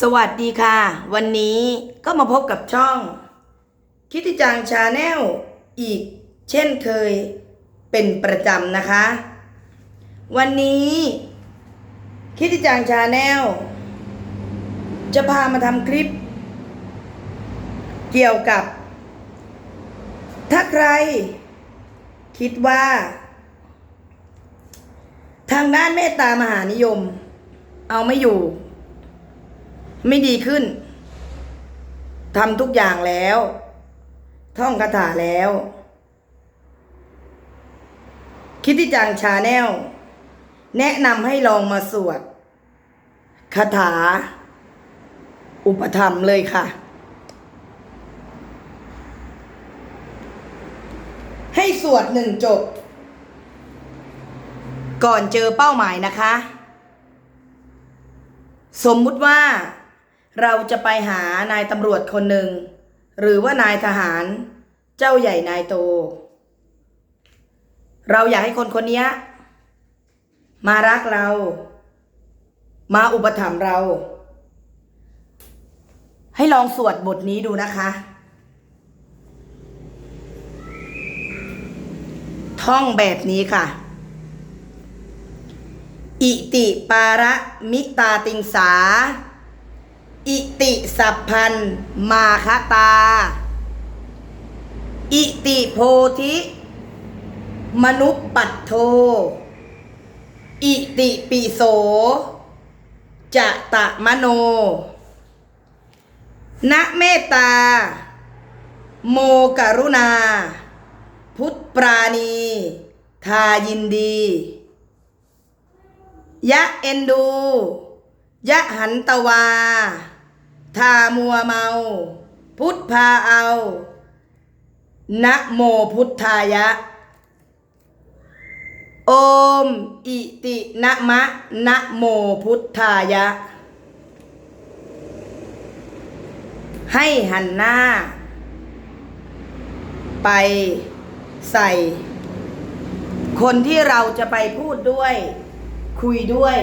สวัสดีค่ะ วันนี้ก็มาพบกับช่อง คิติจังชาแนลอีกเช่นเคยเป็นประจำนะคะ วันนี้ คิติจังชาแนลจะพามาทำคลิป เกี่ยวกับ ถ้าใคร คิดว่า ทางด้านเมตตามหานิยม เอาไม่อยู่ ไม่ดีขึ้นทำทุกอย่างแล้ว ท่องคาถาแล้ว คิดที่จังชาแนล แนะนำให้ลองมาสวดคาถา อุปธรรมเลยค่ะ ให้สวดหนึ่งจบ ก่อนเจอเป้าหมายนะคะ สมมุติว่า เราจะไปหานายตำรวจคนหนึ่ง หรือว่านายทหาร เจ้าใหญ่นายโต เราอยากให้คนคนนี้มารักเรา มาอุปถัมภ์เรา ให้ลองสวดบทนี้ดูนะคะ ท่องแบบนี้ค่ะ อิติปาระมิตาติงสา อิติสัพพันมาคตา อิติโพธิ มนุปปัตโท อิติปิโสจะตะมโน นะเมตตา โมกรุณา พุทธปราณี ทายินดี ยะเอ็นดู ยะหันตวาามัวเมา พุทธพาเอานะโมพุทธายะ โอมอิตินะมะนะโมพุทธายะ ให้หันหน้า ไปใส่ คนที่เราจะไปพูดด้วย คุยด้วย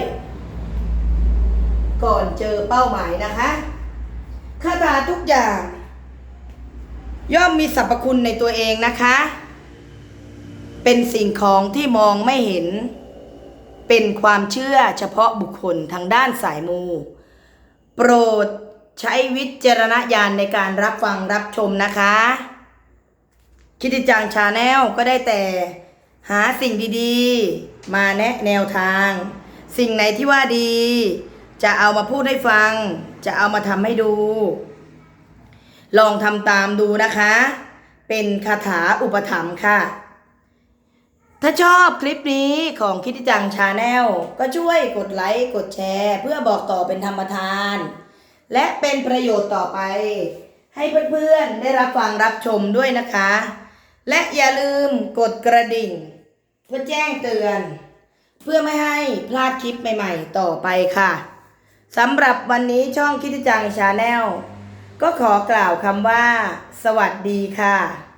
ก่อนเจอเป้าหมายนะคะ คาถาทุกอย่าง ย่อมมีสรรพคุณในตัวเองนะคะ เป็นสิ่งของที่มองไม่เห็น เป็นความเชื่อเฉพาะบุคคลทางด้านสายมู โปรดใช้วิจารณญาณในการรับฟังรับชมนะคะ คิดจังชาแนลก็ได้แต่หาสิ่งดีๆ มาแนะแนวทาง สิ่งไหนที่ว่าดี จะเอามาพูดให้ฟัง จะเอามาทำให้ดู ลองทำตามดูนะคะ เป็นคาถาอุปถัมภ์ค่ะ ถ้าชอบคลิปนี้ของคิดจังชาแนลก็ช่วยกดไลค์ กดแชร์ เพื่อบอกต่อเป็นธรรมทาน และเป็นประโยชน์ต่อไป ให้เพื่อนๆได้รับฟังรับชมด้วยนะคะ และอย่าลืมกดกระดิ่ง เพื่อแจ้งเตือนเพื่อไม่ให้พลาดคลิปใหม่ ๆ ต่อไปค่ะ สำหรับวันนี้ช่องคิดจังชาแนลก็ขอกล่าวคำว่า สวัสดีค่ะ